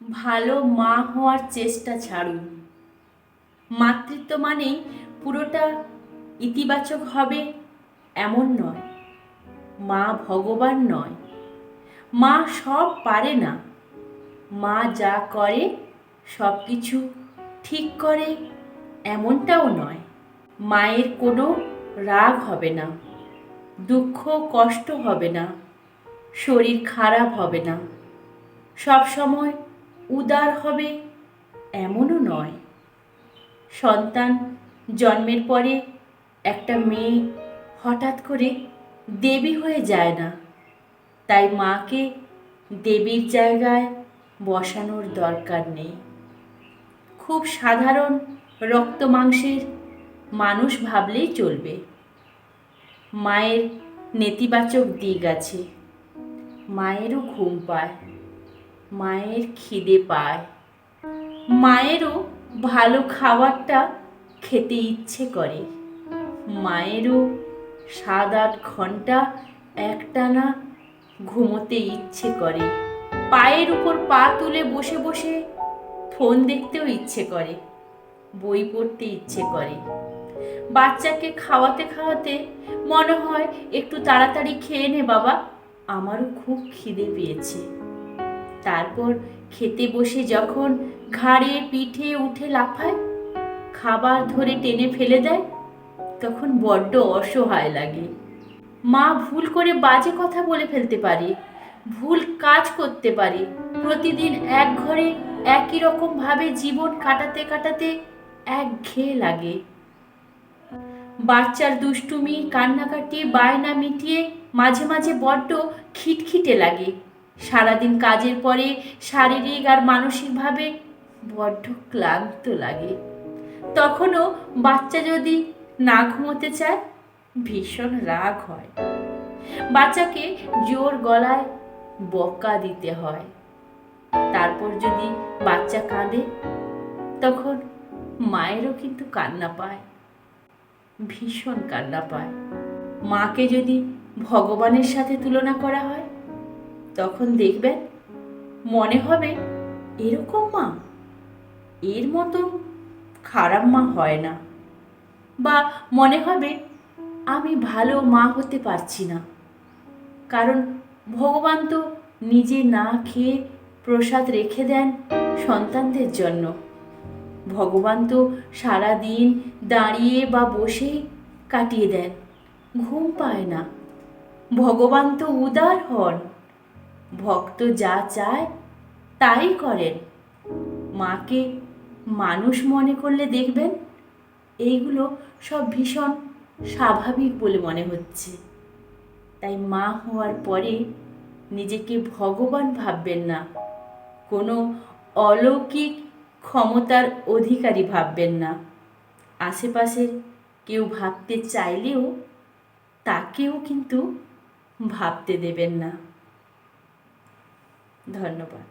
ভালো মা হওয়ার চেষ্টা ছাড়ুন। মাতৃত্ব মানেই পুরোটা ইতিবাচক হবে এমন নয়। মা ভগবান নয়। মা সব পারে না। মা যা করে সব কিছু ঠিক করে এমনটাও নয়। মায়ের কোনো রাগ হবে না, দুঃখ, কষ্ট হবে না, শরীর খারাপ হবে না। সব সময় উদার হবে এমনও নয়। সন্তান জন্মের পরে একটা মেয়ে হঠাৎ করে দেবী হয়ে যায় না। তাই মাকে দেবীর জায়গায় বসানোর দরকার নেই। খুব সাধারণ রক্ত মাংসের মানুষ ভাবলেই চলবে। মায়ের নেতিবাচক দিক আছে। মায়েরও ঘুম পায়। মায়ের খিদে পায়। মায়েরও ভালো খাবারটা খেতে ইচ্ছে করে। মায়েরও সাত আট ঘণ্টা একটানা ঘুমোতে ইচ্ছে করে। পায়ের উপর পা তুলে বসে বসে ফোন দেখতেও ইচ্ছে করে। বই পড়তে ইচ্ছে করে। বাচ্চাকে খাওয়াতে খাওয়াতে মনে হয় একটু তাড়াতাড়ি খেয়ে নে বাবা, আমারও খুব খিদে পেয়েছে। তারপর খেতে বসে যখন ঘাড়ে পিঠে উঠে লাফায়, খাবার ধরে টেনে ফেলে দেয়, তখন বড্ড অসহায় লাগে। মা ভুল করে বাজে কথা বলে ফেলতে পারে, ভুল কাজ করতে পারে। প্রতিদিন এক ঘরে একই রকম ভাবে জীবন কাটাতে কাটাতে একঘেয়ে লাগে। বাচ্চার দুষ্টুমি, কান্নাকাটি, বায়না মিটিয়ে মাঝে মাঝে বড্ড খিটখিটে লাগে। সারাদিন কাজের পরে শারীরিক আর মানসিকভাবে বড্ড ক্লান্ত লাগে। তখনও বাচ্চা যদি না ঘুমোতে চায়, ভীষণ রাগ হয়। বাচ্চাকে জোর গলায় বকা দিতে হয়। তারপর যদি বাচ্চা কাঁদে, তখন মায়েরও কিন্তু কান্না পায়। ভীষণ কান্না পায়। মাকে যদি ভগবানের সাথে তুলনা করা হয় তখন দেখবেন মনে হবে এরকম মা। এর মতো খারাপ মা হয় না। বা মনে হবে আমি ভালো মা হতে পারছি না। কারণ ভগবান তো নিজে না খেয়ে প্রসাদ রেখে দেন সন্তানদের জন্য। ভগবান তো সারা দিন দাঁড়িয়ে বা বসে কাটিয়ে দেন, ঘুম পায় না। ভগবান তো উদার হন। ভক্ত যা চায়, তাই করেন। মাকে মানুষ মনে করলে দেখবেন? এইগুলো সব ভীষণ স্বাভাবিক বলে মনে হচ্ছে। তাই মা হওয়ার পরে নিজেকে ভগবান ভাববেন না। কোনো অলৌকিক ক্ষমতার অধিকারী ভাববেন না। আশেপাশের কেউ ভাবতে চাইলেও তাকেও কিন্তু ভাবতে দেবেন না। ধন্যবাদ।